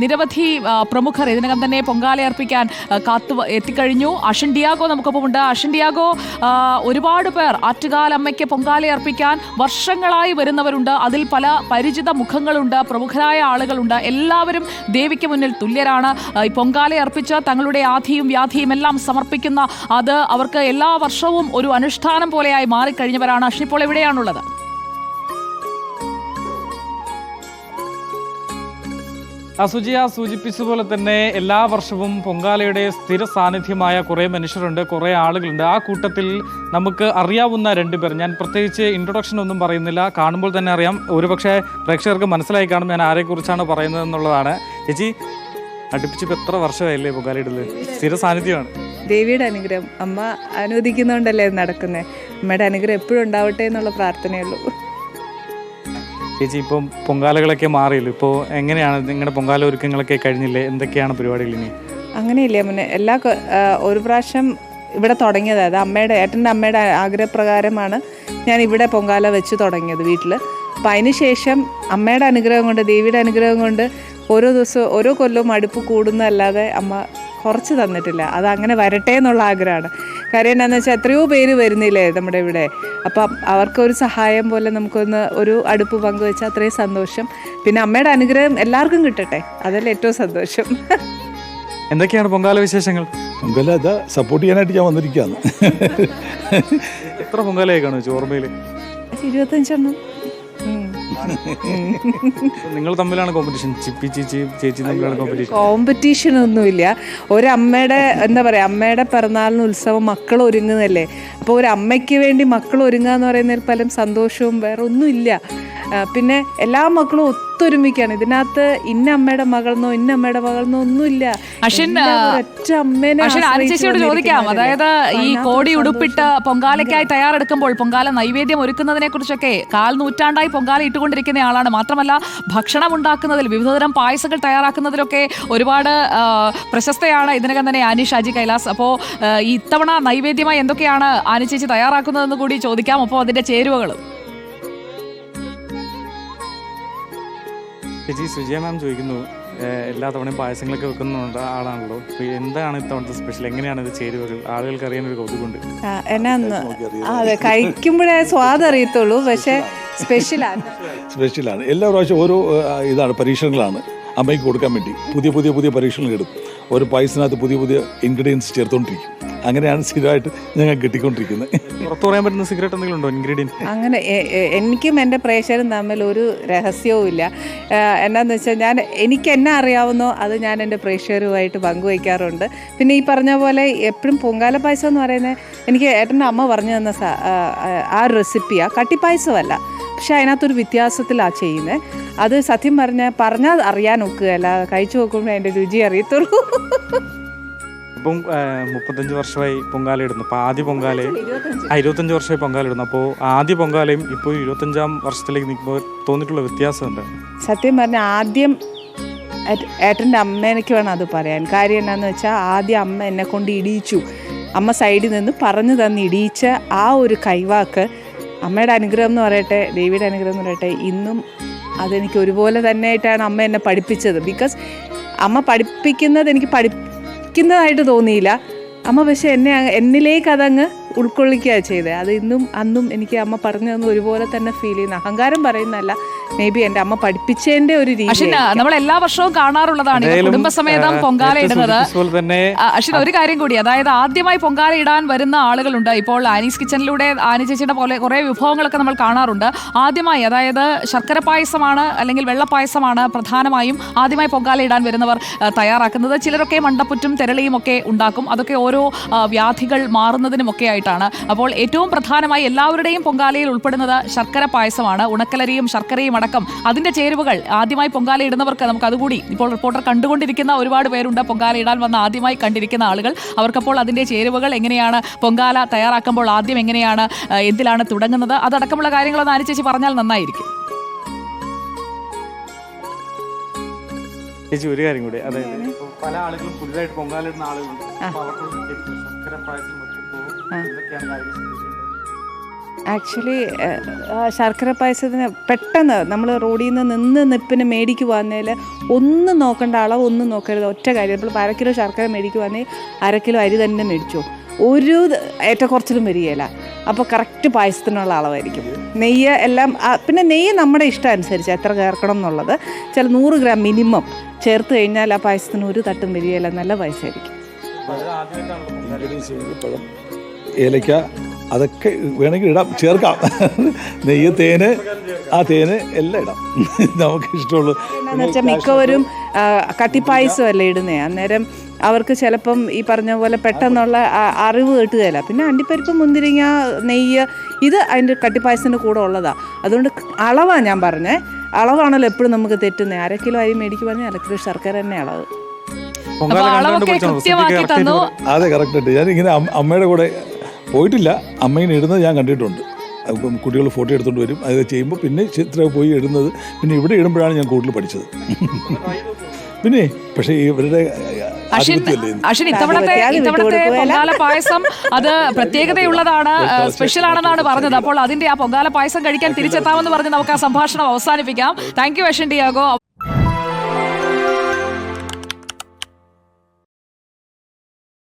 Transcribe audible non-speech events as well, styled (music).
നിരവധി പ്രമുഖർ ഇതിനകം തന്നെ പൊങ്കാലയർപ്പിക്കാൻ കാത്തു എത്തിക്കഴിഞ്ഞു. അഷൻ ഡിയാഗോ നമുക്കൊപ്പം ഉണ്ട് അഷൻ ഡിയാഗോ ഒരുപാട് പേർ ആറ്റുകാലമ്മയ്ക്ക് പൊങ്കാലയർപ്പിക്കാൻ വർഷങ്ങളായി വരുന്നവരുണ്ട്. അതിൽ പല പരിചിത മുഖങ്ങളുണ്ട് പ്രമുഖരായ ആളുകളുണ്ട്. എല്ലാവരും ദേവിക്ക് മുന്നിൽ തുല്യരാണ്. ഈ പൊങ്കാലയർപ്പിച്ച് തങ്ങളുടെ ആധിയും വ്യാധിയും എല്ലാം സമർപ്പിക്കുന്ന അത് അവർക്ക് എല്ലാ വർഷവും ഒരു അനുഷ്ഠാനം പോലെയായി മാറിക്കഴിഞ്ഞവരാണ്. അഷിപ്പോൾ എവിടെയാണുള്ളത്? അസുജിയ സൂചിപ്പിച്ച പോലെ തന്നെ എല്ലാ വർഷവും പൊങ്കാലയുടെ സ്ഥിര സാന്നിധ്യമായ കുറേ മനുഷ്യരുണ്ട് കുറേ ആളുകളുണ്ട്. ആ കൂട്ടത്തിൽ നമുക്ക് അറിയാവുന്ന രണ്ട് പേർ. ഞാൻ പ്രത്യേകിച്ച് ഇൻട്രൊഡക്ഷൻ ഒന്നും പറയുന്നില്ല. കാണുമ്പോൾ തന്നെ അറിയാം. ഒരുപക്ഷെ പ്രേക്ഷകർക്ക് മനസ്സിലായി കാണും ഞാൻ ആരെക്കുറിച്ചാണ് പറയുന്നത് എന്നുള്ളതാണ്. ചേച്ചി അടുപ്പിച്ചിപ്പോൾ എത്ര വർഷമായില്ലേ പൊങ്കാലയിടൽ സ്ഥിര സാന്നിധ്യമാണ്. ദേവിയുടെ അനുഗ്രഹം. അമ്മ അനുവദിക്കുന്നതുകൊണ്ടല്ലേ നടക്കുന്നത് അമ്മയുടെ അനുഗ്രഹം എപ്പോഴും ഉണ്ടാവട്ടെ എന്നുള്ള പ്രാർത്ഥനയുള്ളൂ ചേച്ചി ഇപ്പം പൊങ്കാലകളൊക്കെ മാറിയല്ലോ. ഇപ്പോൾ എങ്ങനെയാണ് നിങ്ങളുടെ പൊങ്കാല ഒരുക്കങ്ങളൊക്കെ കഴിഞ്ഞില്ലേ? എന്തൊക്കെയാണ് പരിപാടികൾ ഇനി? അങ്ങനെയില്ല മുന്നേ എല്ലാ ഒരു പ്രാവശ്യം ഇവിടെ തുടങ്ങിയത്. അത് അമ്മയുടെ ഏട്ടന്റെ അമ്മയുടെ ആഗ്രഹപ്രകാരമാണ് ഞാൻ ഇവിടെ പൊങ്കാല വെച്ച് തുടങ്ങിയത് വീട്ടിൽ അപ്പം അതിന് ശേഷം അമ്മയുടെ അനുഗ്രഹം കൊണ്ട് ദേവിയുടെ അനുഗ്രഹം കൊണ്ട് ഓരോ ദിവസവും ഓരോ കൊല്ലവും അടുപ്പ് കൂടുന്നതല്ലാതെ അമ്മ കുറച്ച് തന്നിട്ടില്ല. അത് അങ്ങനെ വരട്ടെ എന്നുള്ള ആഗ്രഹമാണ്. കാര്യം എന്താണെന്ന് വെച്ചാൽ എത്രയോ പേര് വരുന്നില്ലേ നമ്മുടെ ഇവിടെ. അപ്പം അവർക്കൊരു സഹായം പോലെ നമുക്കൊന്ന് ഒരു അടുപ്പ് പങ്കുവെച്ചാൽ അത്രയും സന്തോഷം. പിന്നെ അമ്മയുടെ അനുഗ്രഹം എല്ലാവർക്കും കിട്ടട്ടെ. അതല്ല ഏറ്റവും സന്തോഷം. എന്തൊക്കെയാണ് പൊങ്കാല വിശേഷങ്ങൾ? പൊങ്കാല ഇതാ സപ്പോർട്ട് ചെയ്യാനായിട്ട് ഞാൻ വന്നിരിക്കുകയാണ് എത്ര പൊങ്കാലയായി കാണും ഓർമ്മയിൽ ഇരുപത്തഞ്ചെണ്ണം. (laughs) നിങ്ങൾ തമ്മിലാണ് കോമ്പറ്റീഷൻ ചിപ്പി ചേച്ചി ചേച്ചി തമ്മിലാണ് കോമ്പറ്റീഷൻ കോമ്പറ്റീഷൻ ഒന്നുമില്ല. ഒരമ്മയുടെ എന്താ പറയുക അമ്മയുടെ പിറന്നാളിന് ഉത്സവം മക്കൾ ഒരുങ്ങുന്നല്ലേ അപ്പോൾ ഒരു അമ്മയ്ക്ക് വേണ്ടി മക്കൾ ഒരുങ്ങുക എന്ന് പറയുന്നതിൽ പലം സന്തോഷവും വേറെ ഒന്നുമില്ല. പിന്നെ എല്ലാ മക്കളും ഒത്തൊരുമിക്കാണ്. ഇതിനകത്ത് ഇന്ന അമ്മയുടെ മകളെന്നോ ഇന്ന അമ്മയുടെ മകളെന്നോ ഒന്നുമില്ല. ഒറ്റ അമ്മേനെ ചോദിക്കാം. അതായത് ഈ കോടി ഉടുപ്പിട്ട ഉടുപ്പിട്ട് പൊങ്കാലയ്ക്കായി തയ്യാറെടുക്കുമ്പോൾ പൊങ്കാല നൈവേദ്യം ഒരുക്കുന്നതിനെ കുറിച്ചൊക്കെ കാൽ നൂറ്റാണ്ടായി പൊങ്കാല ഇട്ടുകൊണ്ടിരിക്കുന്ന ആളാണ്. മാത്രമല്ല ഭക്ഷണം ഉണ്ടാക്കുന്നതിൽ വിവിധതരം പായസങ്ങൾ തയ്യാറാക്കുന്നതിലൊക്കെ ഒരുപാട് പ്രശസ്തയാണ് ഇതിനകം തന്നെ ആനി ഷാജി കൈലാസ്. അപ്പോൾ ഇത്തവണ നൈവേദ്യമായി എന്തൊക്കെയാണ് ആനി ചേച്ചി തയ്യാറാക്കുന്നതെന്ന് കൂടി ചോദിക്കാം. അപ്പോൾ അതിന്റെ ചേരുവകളും. ചേച്ചി സുജയ മാം ചോദിക്കുന്നു എല്ലാ തവണയും പായസങ്ങളൊക്കെ വെക്കുന്ന ആളാണല്ലോ. എന്താണ് ഇത്തവണത്തെ സ്പെഷ്യൽ എങ്ങനെയാണ് ഇത് ചേരുവകൾ ആളുകൾക്ക് അറിയാൻ ഒരു കൗതുകമുണ്ട്. എന്നാന്ന് അതെ കഴിക്കുമ്പോഴേ സ്വാദ് അറിയത്തുള്ളൂ പക്ഷേ സ്പെഷ്യലാണ് സ്പെഷ്യലാണ് എല്ലാ പ്രാവശ്യം ഓരോ ഇതാണ് പരീക്ഷണങ്ങളാണ്. അമ്മയ്ക്ക് കൊടുക്കാൻ വേണ്ടി പുതിയ പുതിയ പുതിയ പരീക്ഷണങ്ങൾ ഇടും ഓരോ പായസത്തിനകത്ത് പുതിയ പുതിയ ഇൻഗ്രീഡിയൻസ് ചേർത്തുകൊണ്ടിരിക്കും അങ്ങനെയാണ് സ്ഥിരമായിട്ട് ഞങ്ങൾ കിട്ടിക്കൊണ്ടിരിക്കുന്നത്. പുറത്തു പറയാൻ പറ്റുന്ന സിഗരറ്റ് എന്തെങ്കിലും ഉണ്ടോ ഇൻഗ്രീഡിയൻസ് അങ്ങനെ എനിക്കും എന്റെ പ്രേക്ഷകരും തമ്മിൽ ഒരു രഹസ്യവും ഇല്ല. എന്നാന്ന് വെച്ചാൽ ഞാൻ എനിക്ക് എന്നെ അറിയാവുന്നോ അത് ഞാൻ എന്റെ പ്രേക്ഷകരുമായിട്ട് പങ്കുവയ്ക്കാറുണ്ട് പിന്നെ ഈ പറഞ്ഞ പോലെ എപ്പോഴും പൊങ്കാല പായസം എന്ന് പറയുന്നത് എനിക്ക് ഏട്ടന്റെ അമ്മ പറഞ്ഞു തന്ന ആ, റെസിപ്പി ആ റെസിപ്പിയാണ് കട്ടിപ്പായസമല്ല. പക്ഷേ അതിനകത്തൊരു വ്യത്യാസത്തിലാണ് ചെയ്യുന്നത് അത് സത്യം പറഞ്ഞാൽ പറഞ്ഞാൽ അറിയാൻ ഒക്കുകയല്ല. കഴിച്ചു നോക്കുമ്പോൾ അതിന്റെ രുചി അറിയത്തുള്ളൂ. ഇപ്പം മുപ്പത്തഞ്ച് വർഷമായി പൊങ്കാല ഇടുന്നു അപ്പോൾ ആദ്യ പൊങ്കാലയും ആ ഇരുപത്തഞ്ച് വർഷമായി പൊങ്കാല ഇടുന്നു അപ്പോൾ ആദ്യ പൊങ്കാലയും ഇപ്പോൾ ഇരുപത്തഞ്ചാം വർഷത്തിലേക്ക് നിൽക്കുമ്പോൾ തോന്നിയിട്ടുള്ള വ്യത്യാസം ഉണ്ട് സത്യം പറഞ്ഞാൽ ആദ്യം ഏട്ട- ഏട്ടന്റെ അമ്മേനക്ക് വേണം അത് പറയാൻ. കാര്യം എന്നാന്ന് വെച്ചാൽ ആദ്യം അമ്മ എന്നെ കൊണ്ട് ഇടിയിച്ചു. അമ്മ സൈഡിൽ നിന്ന് പറഞ്ഞു തന്ന് ഇടിയിച്ച ആ ഒരു കൈവാക്ക് അമ്മയുടെ അനുഗ്രഹം എന്ന് പറയട്ടെ ദേവിയുടെ അനുഗ്രഹം എന്ന് പറയട്ടെ ഇന്നും അതെനിക്ക് ഒരുപോലെ തന്നെയായിട്ടാണ് അമ്മ എന്നെ പഠിപ്പിച്ചത്. ബിക്കോസ് അമ്മ പഠിപ്പിക്കുന്നത് എനിക്ക് പഠിക്കുന്നതായിട്ട് തോന്നിയില്ല. അമ്മ പക്ഷെ എന്നെ എന്നിലേക്ക് അതങ്ങ് ഉൾക്കൊള്ളിക്കുക ചെയ്തത് അത് ഇന്നും അന്നും എനിക്ക് അമ്മ പറഞ്ഞു തന്നു ഒരുപോലെ തന്നെ ഫീൽ ചെയ്യുന്ന. അഹങ്കാരം പറയുന്നതല്ല. മേ ബി എന്റെ അമ്മ പഠിപ്പിച്ചതിന്റെ ഒരു രീതി നമ്മൾ എല്ലാ വർഷവും കാണാറുള്ളതാണ്. ഇത് കുടുംബസമേതം പൊങ്കാല ഇടുന്നത്. അശ്വിൻ ഒരു കാര്യം കൂടി. അതായത് ആദ്യമായി പൊങ്കാല ഇടാൻ വരുന്ന ആളുകളുണ്ട്. ഇപ്പോൾ ആനീസ് കിച്ചണിലൂടെ ആനി ചേച്ചിയുടെ പോലെ കുറെ വിഭവങ്ങളൊക്കെ നമ്മൾ കാണാറുണ്ട്. ആദ്യമായി അതായത് ശർക്കര പായസമാണ് അല്ലെങ്കിൽ വെള്ളപ്പായസമാണ് പ്രധാനമായും ആദ്യമായി പൊങ്കാല ഇടാൻ വരുന്നവർ തയ്യാറാക്കുന്നത്. ചിലരൊക്കെ മണ്ടപ്പുറ്റും തെരളിയും ഒക്കെ ഉണ്ടാക്കും. അതൊക്കെ ഓരോ വ്യാധികൾ മാറുന്നതിനും ഒക്കെ ആയിട്ടാണ്. അപ്പോൾ ഏറ്റവും പ്രധാനമായി എല്ലാവരുടെയും പൊങ്കാലയിൽ ഉൾപ്പെടുന്നത് ശർക്കര പായസമാണ്. ഉണക്കലരിയും ശർക്കരയും അടക്കം അതിന്റെ ചേരുവകൾ ആദ്യമായി പൊങ്കാല ഇടുന്നവർക്ക് നമുക്ക് അതുകൂടി ഇപ്പോൾ റിപ്പോർട്ടർ കണ്ടുകൊണ്ടിരിക്കുന്ന ഒരുപാട് പേരുണ്ട്. പൊങ്കാല ഇടാൻ വന്ന ആദ്യമായി കണ്ടിരിക്കുന്ന ആളുകൾ. അവർക്കപ്പോൾ അതിന്റെ ചേരുവകൾ എങ്ങനെയാണ് പൊങ്കാല തയ്യാറാക്കുമ്പോൾ ആദ്യം എങ്ങനെയാണ് എന്തിലാണ് തുടങ്ങുന്നത്? അതടക്കമുള്ള കാര്യങ്ങളൊന്ന് അനുചേച്ചി പറഞ്ഞാൽ നന്നായിരിക്കും. ചേച്ചി ഒരു കാര്യം കൂടി. അതായത് പല ആളുകളും പുതിയതായിട്ട് പൊങ്കാല ഇടുന്ന ആളുകളുണ്ട്. അവർക്ക് ശർക്കര പായസം വെക്കുമ്പോൾ എന്തൊക്കെയാണ് കാര്യങ്ങൾ? ആക്ച്വലി ശർക്കര പായസത്തിന് പെട്ടെന്ന് നമ്മൾ റോഡിൽ നിന്ന് നിന്ന് നിപ്പിന് മേടിക്കുവാന്നേൽ ഒന്നും നോക്കേണ്ട അളവ് ഒന്നും നോക്കരുത്. ഒറ്റ കാര്യം ഇപ്പോൾ അര കിലോ ശർക്കര മേടിക്കുവാണെങ്കിൽ അര കിലോ അരി തന്നെ മേടിച്ചോ. ഒരു ഏറ്റക്കുറച്ചിലും വരികയില്ല അപ്പോൾ കറക്റ്റ് പായസത്തിനുള്ള അളവായിരിക്കും. നെയ്യ് എല്ലാം പിന്നെ നെയ്യ് നമ്മുടെ ഇഷ്ടം അനുസരിച്ച് എത്ര ചേർക്കണം എന്നുള്ളത്. ചില നൂറ് ഗ്രാം മിനിമം ചേർത്ത് കഴിഞ്ഞാൽ ആ പായസത്തിന് ഒരു തട്ടും വരികയില്ല നല്ല പായസമായിരിക്കും ഏലക്ക അതൊക്കെ വേണമെങ്കിൽ ഇടാം ചേർക്കാം. നെയ്യ് തേന് ആ തേന് എല്ലാം ഇടാം. നമുക്ക് ഇഷ്ടമുള്ളൂ മിക്കവരും കത്തിപ്പായസം കട്ടിപ്പായസം അല്ലേ ഇടുന്നേ? അന്നേരം അവർക്ക് ചിലപ്പം ഈ പറഞ്ഞ പോലെ പെട്ടെന്നുള്ള അറിവ് കിട്ടുകയില്ല. പിന്നെ അണ്ടിപ്പരിപ്പ് മുന്തിരിങ്ങ നെയ്യ് ഇത് അതിന്റെ കട്ടിപ്പായസത്തിന്റെ കൂടെ ഉള്ളതാണ് അതുകൊണ്ട് അളവാണ് ഞാൻ പറഞ്ഞേ. അളവാണല്ലോ എപ്പോഴും നമുക്ക് തെറ്റുന്നത് അര കിലോ അരി മേടിക്കുവാണെങ്കിൽ അര കിലോ ശർക്കര തന്നെ അളവ്. അതെ കറക്റ്റ് ഞാൻ ഇങ്ങനെ അമ്മയുടെ കൂടെ പോയിട്ടില്ല. അമ്മയിങ്ങനെ ഇടുന്നത് ഞാൻ കണ്ടിട്ടുണ്ട്. അപ്പം കുട്ടികൾ ഫോട്ടോ എടുത്തുകൊണ്ട് വരും. അത് ചെയ്യുമ്പോൾ പിന്നെ ചിത്ര പോയി ഇടുന്നത്. പിന്നെ ഇവിടെ ഇടുമ്പോഴാണ് ഞാൻ കൂടുതൽ പഠിച്ചത്. പിന്നെ പക്ഷേ ഇവരുടെ അശ്വിൻ ഇത്തവണത്തെ ഇത്തവണത്തെ പൊങ്കാല പായസം അത് പ്രത്യേകതയുള്ളതാണ് (laughs) സ്പെഷ്യൽ ആണെന്നാണ് പറഞ്ഞത്. അപ്പോൾ അതിന്റെ ആ പൊങ്കാല പായസം കഴിക്കാൻ തിരിച്ചെത്താമെന്ന് പറഞ്ഞ് നമുക്ക് ആ സംഭാഷണം അവസാനിപ്പിക്കാം. Thank you Ashwin Diego.